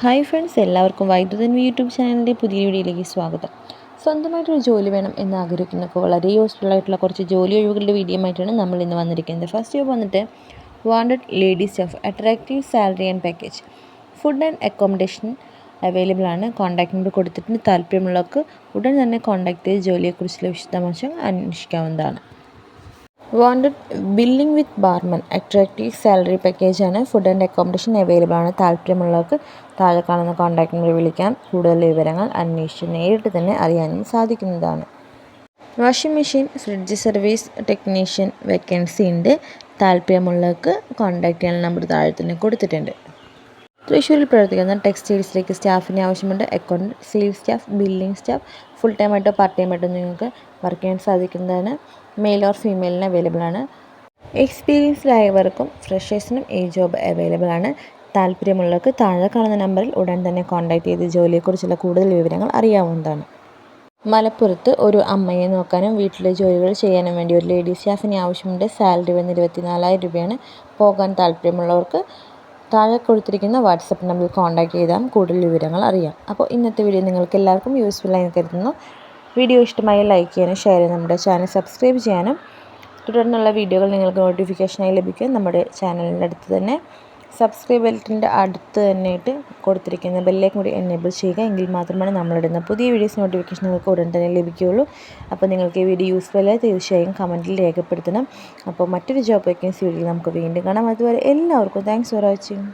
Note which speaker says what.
Speaker 1: Hi friends എല്ലാവർക്കും വൈദ്യുതൻ YouTube ചാനലിന്റെ പുതിയ വീഡിയോയിലേക്ക് സ്വാഗതം. സ്വന്തമായിട്ടൊരു ജോലി വേണം എന്ന് ആഗ്രഹിക്കുന്നവർക്ക് വളരെ യൂസ്ഫുൾ ആയിട്ടുള്ള കുറച്ച് ജോലി ഒഴിവുകളുടെ വീഡിയോ ആയിട്ടാണ് നമ്മൾ ഇന്ന് വന്നിരിക്കുന്നത്. ഫസ്റ്റ് ജോബ് വന്നിട്ട് wanted lady staff attractive salary and package food and accommodation available ആണ്. കോൺടാക്ട് നമ്പർ കൊടുത്തിട്ടുണ്ട്. താല്പര്യമുള്ളവർക്ക് ഉടൻ തന്നെ കോൺടാക്ട് ചെയ്ത് ജോലിയെക്കുറിച്ചുള്ള വിശദാംശങ്ങൾ അന്വേഷിക്കാവുന്നതാണ്. Wanted billing with barman attractive salary പാക്കേജാണ് ഫുഡ് ആൻഡ് അക്കോമഡേഷൻ അവൈലബിൾ ആണ്. താല്പര്യമുള്ളവർക്ക് താഴെ കാണുന്ന കോൺടാക്ട് നമ്പർ വിളിക്കാം. കൂടുതൽ വിവരങ്ങൾ അന്വേഷിച്ച് നേരിട്ട് തന്നെ അറിയാനും സാധിക്കുന്നതാണ്. Washing machine fridge service technician vacancy ഉണ്ട്. താല്പര്യമുള്ളവർക്ക് കോൺടാക്ട് ചെയ്യാൻ നമ്പർ താഴെ തന്നെ കൊടുത്തിട്ടുണ്ട്. തൃശ്ശൂരിൽ പ്രവർത്തിക്കുന്ന ടെക്സ്റ്റൈൽസിലേക്ക് സ്റ്റാഫിനെ ആവശ്യമുണ്ട്. Account sales staff billing staff full time ആയിട്ടോ പാർട്ട് ടൈം ആയിട്ടോ നിങ്ങൾക്ക് വർക്ക് ചെയ്യാൻ സാധിക്കുന്നതാണ്. മെയിൽ ഓർ ഫീമെയിലിന് അവൈലബിൾ ആണ്. എക്സ്പീരിയൻസ്ഡ് ആയവർക്കും ഫ്രഷേഴ്സിനും ഈ ജോബ് അവൈലബിൾ ആണ്. താല്പര്യമുള്ളവർക്ക് താഴെ കാണുന്ന നമ്പറിൽ ഉടൻ തന്നെ കോൺടാക്ട് ചെയ്ത് ജോലിയെക്കുറിച്ചുള്ള കൂടുതൽ വിവരങ്ങൾ അറിയാവുന്നതാണ്. മലപ്പുറത്ത് ഒരു അമ്മയെ നോക്കാനും വീട്ടിലെ ജോലികൾ ചെയ്യാനും വേണ്ടി ഒരു ലേഡി സ്റ്റാഫിന് ആവശ്യമുണ്ട്. സാലറി വന്ന് ഇരുപത്തി നാലായിരം രൂപയാണ്. പോകാൻ താല്പര്യമുള്ളവർക്ക് താഴെ കൊടുത്തിരിക്കുന്ന വാട്സപ്പ് നമ്പറിൽ കോൺടാക്ട് ചെയ്താൽ കൂടുതൽ വിവരങ്ങൾ അറിയാം. അപ്പോൾ ഇന്നത്തെ വീഡിയോ നിങ്ങൾക്ക് എല്ലാവർക്കും യൂസ്ഫുൾ ആയി കരുതുന്നു. വീഡിയോ ഇഷ്ടമായി ലൈക്ക് ചെയ്യാനും ഷെയർ ചെയ്യാനും നമ്മുടെ ചാനൽ സബ്സ്ക്രൈബ് ചെയ്യാനും തുടർന്നുള്ള വീഡിയോകൾ നിങ്ങൾക്ക് നോട്ടിഫിക്കേഷനായി ലഭിക്കും നമ്മുടെ ചാനലിന്റെ അടുത്ത് തന്നെ. സബ്സ്ക്രൈബ് ബെൽറ്റിന്റെ അടുത്ത് തന്നെയായിട്ട് കൊടുത്തിരിക്കുന്ന ബെല്ലേക്കും കൂടി എനേബിൾ ചെയ്യുക. എങ്കിൽ മാത്രമാണ് നമ്മളിടുന്ന പുതിയ വീഡിയോസ് നോട്ടിഫിക്കേഷൻ നിങ്ങൾക്ക് ഉടൻ തന്നെ ലഭിക്കുകയുള്ളൂ. അപ്പോൾ നിങ്ങൾക്ക് ഈ വീഡിയോ യൂസ്ഫുൾ ആയി തീർച്ചയായും കമന്റിൽ രേഖപ്പെടുത്തണം. അപ്പോൾ മറ്റൊരു ജോബ് വേക്കൻസി വീഡിയോ നമുക്ക് വീണ്ടും കാണാം. അതുവരെ എല്ലാവർക്കും താങ്ക്സ് ഫോർ വാച്ചിങ്